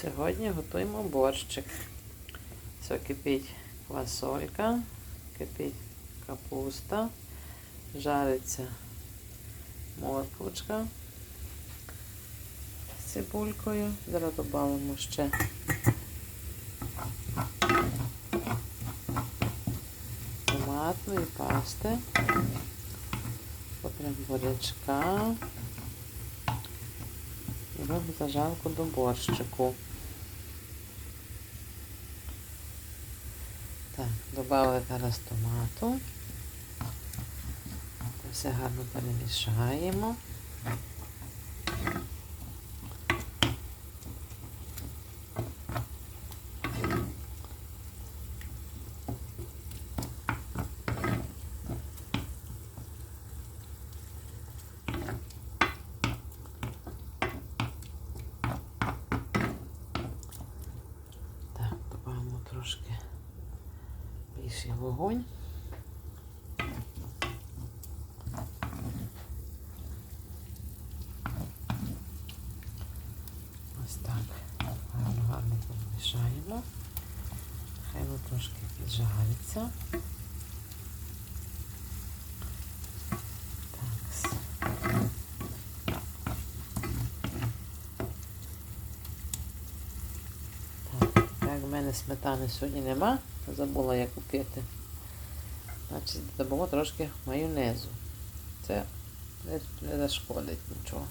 Сьогодні готуємо борщик. Все кипить квасолька, кипить капуста, жариться морквочка з цибулькою. Зараз додамо ще томатної пасти, потрібно бурячка. Робимо зажарку до борщику. Так, додали зараз томату. Все гарно перемішаємо. Так, додамо трошки більший вогонь. Ось так. Хай воно трошки піджариться. Так. Так, як в мене сметани сьогодні нема, забула я купити. Значить, додамо трошки майонезу. Це не, не зашкодить нічого.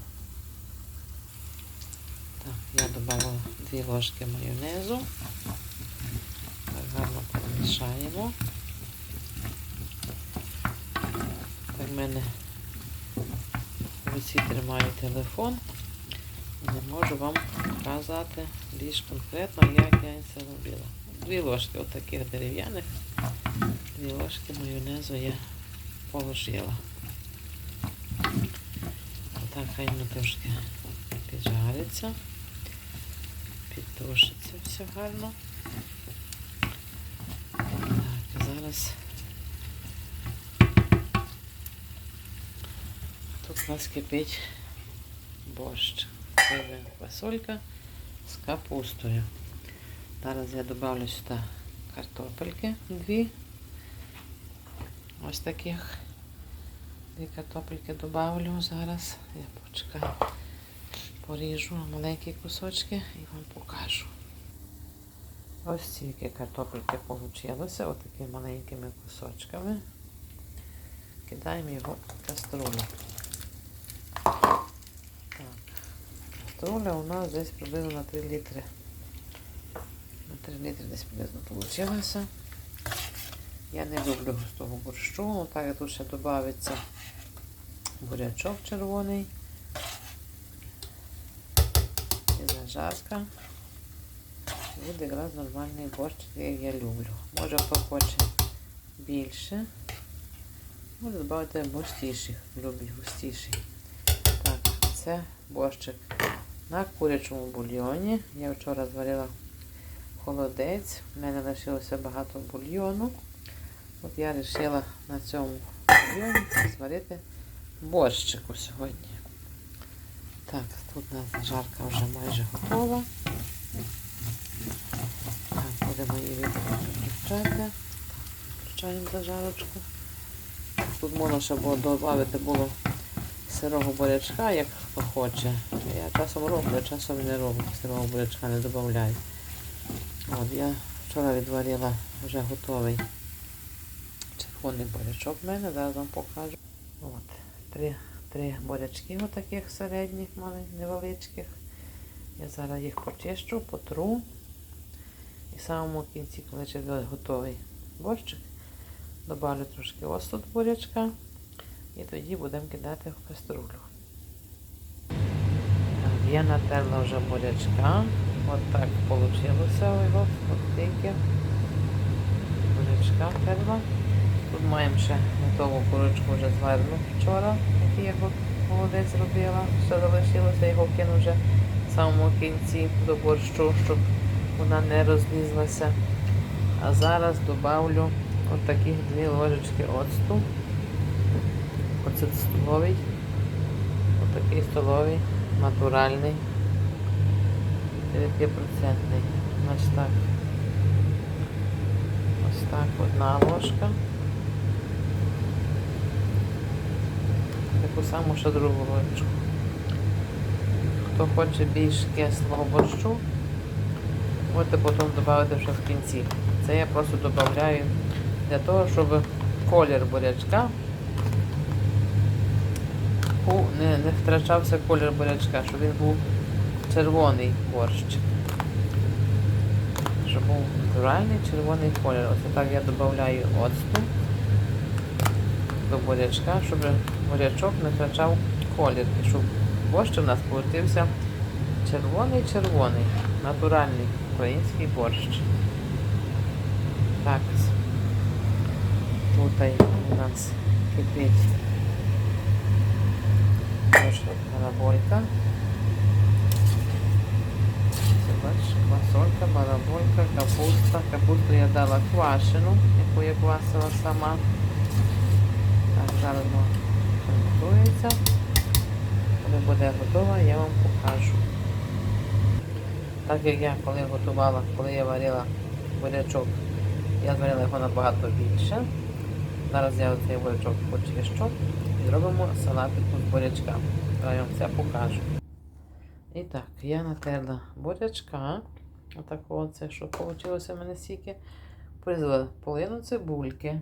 Так, я додала дві ложки майонезу. Так, гарно перемішаємо. Так, в мене в руці тримаю телефон. Не можу вам показати більш конкретно, як я це робила. Дві ложки отаких дерев'яних, дві ложки майонезу я положила. Отак хай воно трошки піджариться, підтушиться все гарно. Так, зараз тут у нас кипить борщ. Це фасолька з капустою. Зараз я добавлю сюди картопельки дві. Ось таких. Дві картопельки добавлю зараз. Я почекаю. Поріжу маленькі кусочки і вам покажу. Ось стільки картопельки вийшло, отакими маленькими кусочками. Кидаємо його в каструлю. Так. Каструля у нас десь приблизно на 3 літри. На 3 літри десь приблизно вийшло. Я не люблю густого борщу, ну так як тут ще додається бурячок червоний. І зажарка. Буде якраз нормальний борщ, як я люблю. Може хто хоче більше. Може додати густіший. Люблю густіший. Так, це борщик на курячому бульйоні. Я вчора зварила холодець. У мене лишилося багато бульйону. От я вирішила на цьому бульйоні зварити борщику сьогодні. Так, тут у нас жарка вже майже готова. Так, будемо її відключати. Включаємо зажарочку. Тут можна ще було додати було сирого бурячка, як хто хоче. Я часом роблю, а часом не роблю. Сирого бурячка не додаю. От я вчора відварила вже готовий червоний бурячок в мене, зараз вам покажу. От, три, три бурячки отаких середніх, маленьких, невеличких. Я зараз їх почищу, потру. І в самому кінці, коли вже готовий борщик, добавлю трошки оцту до бурячка і тоді будемо кидати в каструлю. Так, Я натерла вже бурячка. От так вийшло його тільки. Бурячка терла. Тут маємо ще готову курочку вже зварену вчора, який я молодець зробила. Все залишилося, його кину вже в самому кінці до борщу, щоб вона не розлізлася. А зараз додавлю от таких дві ложечки оцту. Оце столовий. Отакий столовий, натуральний. 9%. Значить так. Ось так одна ложка. Таку саму ще другу ложечку. Хто хоче більш кислого борщу, можете потім додати вже в кінці. Це я просто додаю для того, щоб колір бурячка не, не втрачався колір бурячка, щоб він був червоний борщ. Щоб був натуральний червоний колір. Ось так я додаю оцту до бурячка, щоб бурячок не втрачав колір. І щоб борщ у нас получився червоний-червоний, натуральний український борщ. Так. Тут у нас кипить наша бараболька. Це бачиш, квасолька, бараболька, капуста. Капусту я дала квашену, яку я квасила сама. Так, зараз готується. Коли буде готова, я вам покажу. Так як я коли готувала, коли я варила бурячок, я зварила його набагато більше. Зараз я цей бурячок почищу і зробимо салатику з бурячка. Я вам все покажу. І так, я натерла бурячка. Отакого це, що вийшло в мене стільки. Порізала половину цибульки.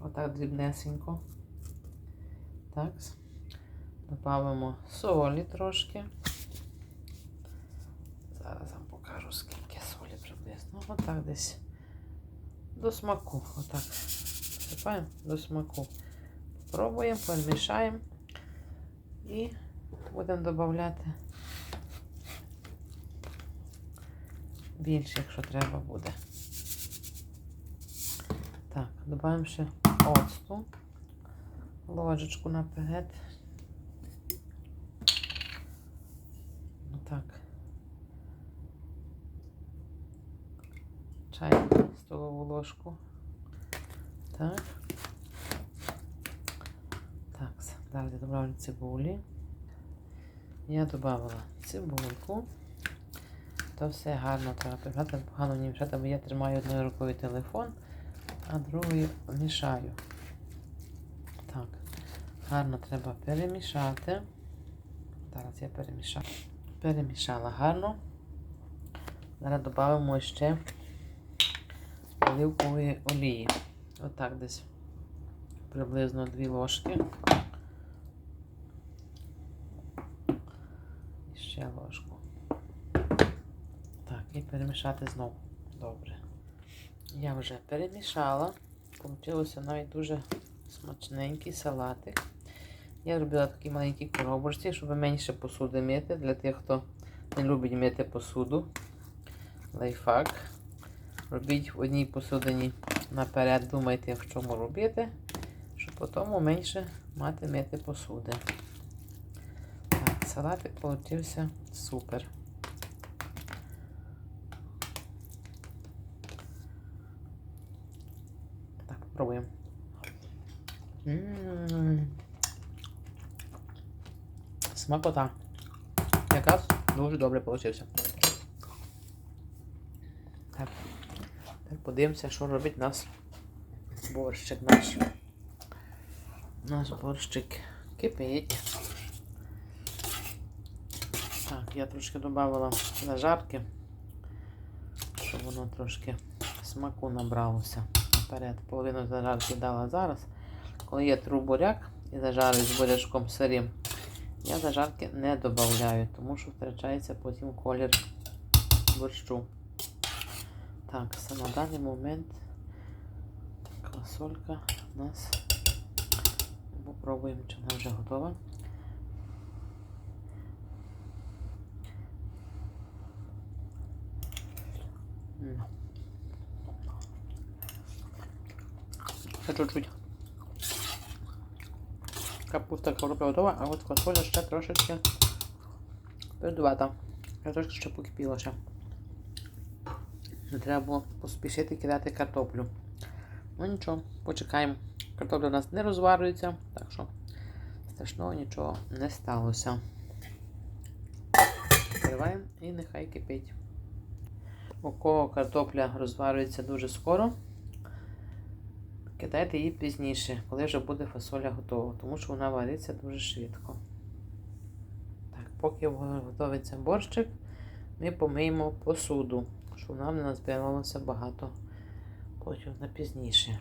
Отак дрібнесенько. Так. Добавимо солі трошки. Зараз вам покажу, скільки солі приблизно. Отак десь до смаку. Отак. Посипаємо до смаку. Пробуємо, перемішаємо і будемо додати більше, якщо треба буде. Так, додаємо ще оцту, ложечку наперед. Так. Чайну столову ложку. Так. Так, добавлю цибулі. Я додавала цибульку. То все гарно треба прибрати, погано не мішати, бо я тримаю одною рукою телефон, а другою мішаю. Так, гарно треба перемішати. Зараз я перемішаю. Перемішала гарно. Зараз додамо ще оливкової олії. Отак десь приблизно 2 ложки. І ще ложку. Так, і перемішати знову. Добре. Я вже перемішала. Получилося навіть дуже смачненький салатик. Я робила такі маленькі коробочці, щоб менше посуди мити. Для тих, хто не любить мити посуду. Лайфхак. Робіть в одній посудині наперед, думайте, в чому робити, щоб потім менше мати мити посуди. Так, салатик получився супер. Так, попробуємо. М. Смакота. Якраз дуже добре получився. Так. Тепер подивимося, що робить нас борщик наш. Наш борщик кипить. Я трошки додавала зажарки, щоб воно трошки смаку набралося. Наперед половину зажарки дала зараз. Коли я тру буряк і зажарюю з бурячком сирим, я зажарки не додаю, тому що втрачається потім колір борщу. Так, все на даний момент квасолька у нас. Попробуємо, чи вона вже готова. Ще чуть-чуть. Капуста картопля готова, а от квасоля ще трошечки передувата. Я трошки ще покипіла ще. Не треба було поспішити кидати картоплю. Ну нічого, почекаємо. Картопля у нас не розварюється, так що страшного нічого не сталося. Закриваємо і нехай кипить. У кого картопля розварюється дуже скоро, кидайте її пізніше, коли вже буде фасоля готова, тому що вона вариться дуже швидко. Так, поки готується борщик, ми помиємо посуду, щоб нам не назбиралося багато потім на пізніше.